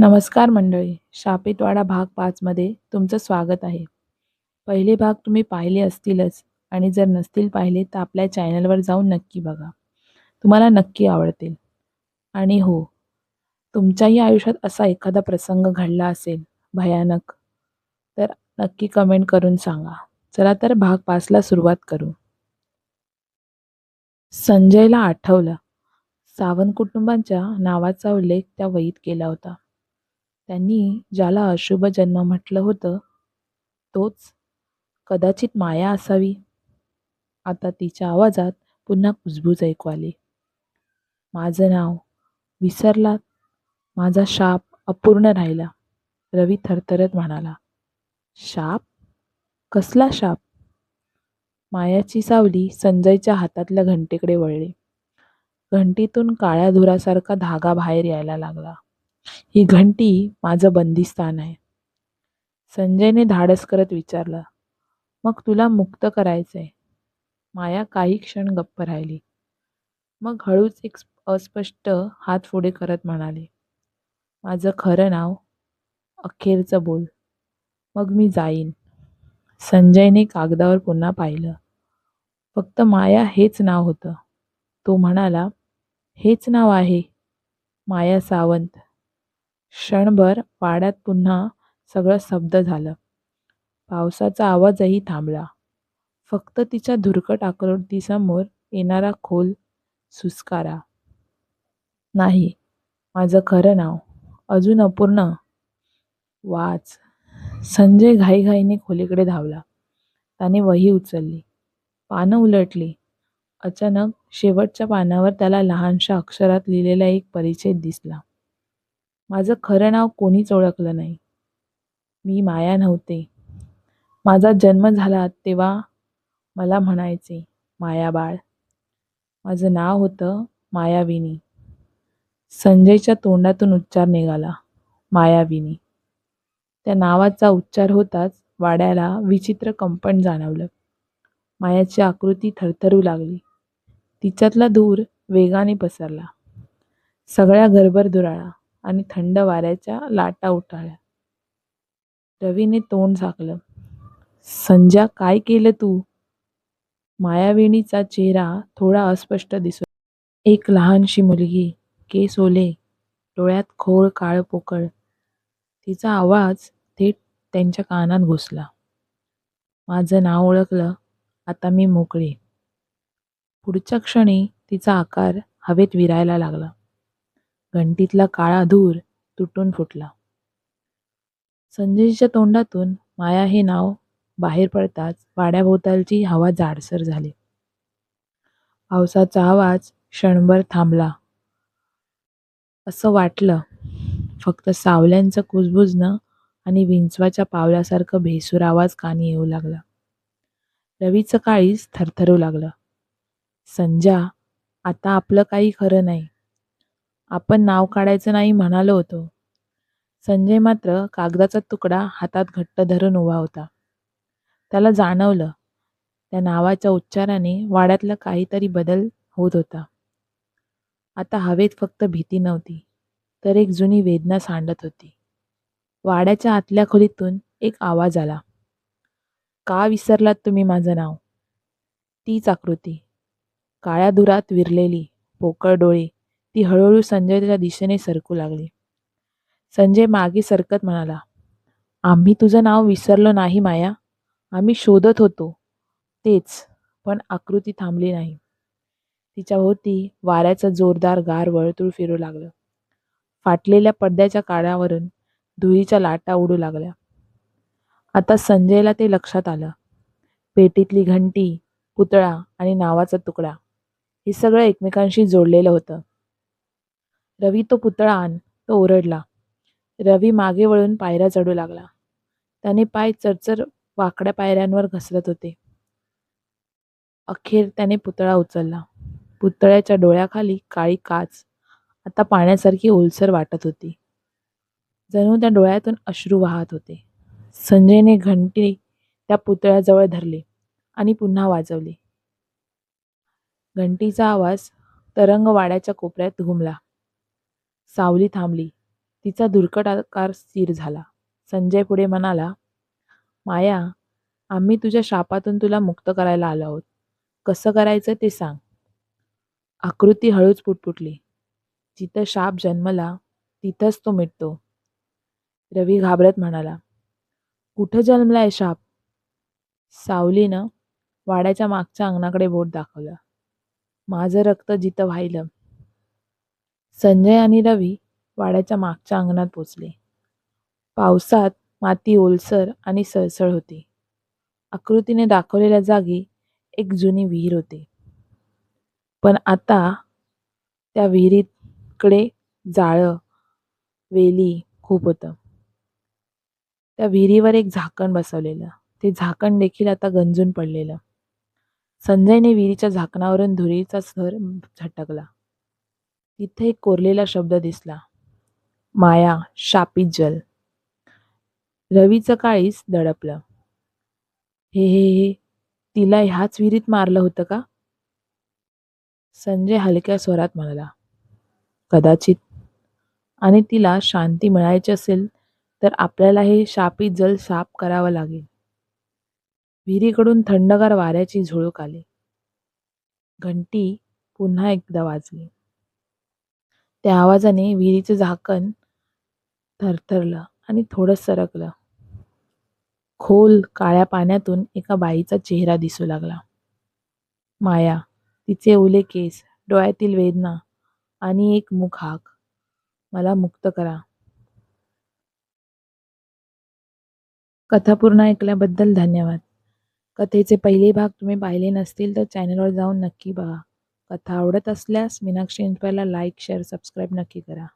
नमस्कार मंडळी शापितवाडा भाग पाचमध्ये तुमचं स्वागत आहे. पहिले भाग तुम्ही पाहिले असतीलच आणि जर नसतील पाहिले तर आपल्या चॅनलवर जाऊन नक्की बघा. तुम्हाला नक्की आवडतील. आणि हो तुमच्याही आयुष्यात असा एखादा प्रसंग घडला असेल भयानक तर नक्की कमेंट करून सांगा. चला तर भाग पाचला सुरुवात करू. संजयला आठवलं. सावंत कुटुंबांच्या नावाचा उल्लेख त्या वहीत केला होता. त्यांनी ज्याला अशुभ जन्म म्हटलं होतं तोच कदाचित माया असावी. आता तिच्या आवाजात पुन्हा कुजबूज ऐकू आली. माझं नाव विसरलात? माझा शाप अपूर्ण राहिला रवी थरथरत म्हणाला. शाप? कसला शाप? मायाची सावली संजयच्या हातातल्या घंटेकडे वळली. घंटीतून काळ्या धुरासारखा धागा बाहेर यायला लागला. ही घंटी माझं बंदिस्थान आहे. संजयने धाडस करत विचारलं मग तुला मुक्त करायचंय. माया काही क्षण गप्प राहिली मग हळूच एक अस्पष्ट हात पुढे करत म्हणाले माझं खरं नाव अखेरचं बोल. मग मी जाईन. संजयने कागदावर पुन्हा पाहिलं. फक्त माया हेच नाव होतं. तो म्हणाला हेच नाव आहे माया सावंत. क्षणभर वाड्यात पुन्हा सगळं स्तब्ध झालं. पावसाचा आवाजही थांबला. फक्त तिच्या धुरकट आकृतीसमोर येणारा खोल सुस्कारा. नाही माझं खरं नाव अजून अपूर्ण. वाच. संजय घाईघाईने खोलीकडे धावला. त्याने वही उचलली. पानं उलटली. अचानक शेवटच्या पानावर त्याला लहानशा अक्षरात लिहिलेला एक परिचय दिसला. माझं खरं नाव कोणीच ओळखलं नाही. मी माया नव्हते. माझा जन्म झाला तेव्हा मला म्हणायचे मायाबाळ माझं नाव होतं मायाविनी. संजयच्या तोंडातून उच्चार निघाला मायाविनी. त्या नावाचा उच्चार होताच वाड्याला विचित्र कंपन जाणवलं. मायाची आकृती थरथरू लागली. तिच्यातला धूर वेगाने पसरला. सगळ्या घरभर दुराळा. आणि थंड वाऱ्याच्या लाटा उठाळ्या. रवीने तोंड झाकलं. संजा काय केलं तू? मायाविणीचा चेहरा थोडा अस्पष्ट दिसतो एक लहानशी मुलगी केस ओले डोळ्यात खोळ काळ पोकळ. तिचा आवाज थेट त्यांच्या कानात घुसला. माझं नाव ओळखलं आता मी मोकळे. पुढच्या क्षणी तिचा आकार हवेत विरायला लागला. घंटीतला काळा धूर तुटून फुटला. संजयच्या तोंडातून माया हे नाव बाहेर पडताच वाड्याभोवतालची हवा जाडसर झाली. पावसाचा आवाज क्षणभर थांबला. असं वाटलं फक्त सावल्यांचं कुजबुजणं आणि विंचवाच्या पावलासारखं भेसूर आवाज कानी येऊ लागला. रवीचं काळीच थरथरू लागलं. संजा आता आपलं काही खरं नाही. आपण नाव काढायचं नाही म्हणालो होतो. संजय मात्र कागदाचा तुकडा हातात घट्ट धरून उभा होता. त्याला जाणवलं त्या नावाच्या उच्चाराने वाड्यातला काहीतरी बदल होत होता. आता हवेत फक्त भीती नव्हती तर एक जुनी वेदना सांडत होती. वाड्याच्या आतल्या खोलीतून एक आवाज आला. का विसरलात तुम्ही माझं नाव? तीच आकृती. काळ्या धुरात विरलेली पोकळ डोळे ती हळूहळू संजयच्या दिशेने सरकू लागली. संजय मागे सरकत म्हणाला आम्ही तुझं नाव विसरलो नाही माया. आम्ही शोधत होतो. तेच पण आकृती थांबली नाही. तिच्या होती वाऱ्याचं जोरदार गार वळतुळ फिरू लागलं. फाटलेल्या पडद्याच्या काळावरून धुळीच्या लाटा उडू लागल्या. आता संजयला ते लक्षात आलं. पेटीतली घंटी पुतळा आणि नावाचा तुकडा हे सगळं एकमेकांशी जोडलेलं होतं. रवी तो पुतळा आण तो ओरडला. रवी मागे वळून पायऱ्या चढू लागला. त्याने पाय चरचर वाकड्या पायऱ्यांवर घसरत होते. अखेर त्याने पुतळा उचलला. पुतळ्याच्या डोळ्याखाली काळी काच आता पाण्यासारखी ओलसर वाटत होती. जणू त्या डोळ्यातून अश्रू वाहत होते. संजयने घंटी त्या पुतळ्याजवळ धरली आणि पुन्हा वाजवली. घंटीचा आवाज तरंगवाड्याच्या कोपऱ्यात घुमला. सावली थांबली तिचा धुरकट आकार स्थिर झाला. संजय पुढे म्हणाला, माया, आम्ही तुझ्या शापातून तुला मुक्त करायला आलो आहोत. कसं करायचं ते सांग. आकृती हळूच पुटपुटली. जिथं शाप जन्मला तिथंच तो मिटतो. रवी घाबरत म्हणाला, कुठं जन्मलाय शाप? सावलीनं वाड्याच्या मागच्या अंगणाकडे बोट दाखवलं. माझं रक्त जिथं व्हायलं. संजय आणि रवी वाड्याच्या मागच्या अंगणात पोचले. पावसात माती ओलसर आणि सळसळ होती. आकृतीने दाखवलेल्या जागी एक जुनी विहीर होती. पण आता त्या विहिरीकडे जाळं, वेली खूप होतं. त्या विहिरीवर एक झाकण बसवलेलं. ते झाकण देखील आता गंजून पडलेलं. संजयने विहिरीच्या झाकणावरून धुरीचा सर झटकला. तिथे एक कोरलेला शब्द दिसला. माया, शापित जल. रवीचं काळीच दडपलं. हे हे हे तिला ह्याच विहिरीत मारलं होतं का? संजय हलक्या स्वरात म्हणाला, कदाचित. आणि तिला शांती मिळायची असेल तर आपल्याला हे शापित जल साफ करावं लागेल. विहिरीकडून थंडगार वाऱ्याची झुळूक आली. घंटी पुन्हा एकदा वाजली. त्या आवाजाने विहिरीचं झाकण थरथरलं आणि थोडं सरकलं. खोल काळ्या पाण्यातून एका बाईचा चेहरा दिसू लागला. माया, तिचे ओले केस, डोळ्यातील वेदना आणि एक मूक हाक, मला मुक्त करा. कथा पूर्ण ऐकल्याबद्दल धन्यवाद. कथेचे पहिले भाग तुम्ही पाहिले नसतील तर चॅनलवर जाऊन नक्की बघा. कथा आवडत असल्यास मीनाक्षी इन्स्पायरला लाईक, शेअर, सबस्क्राईब नक्की करा.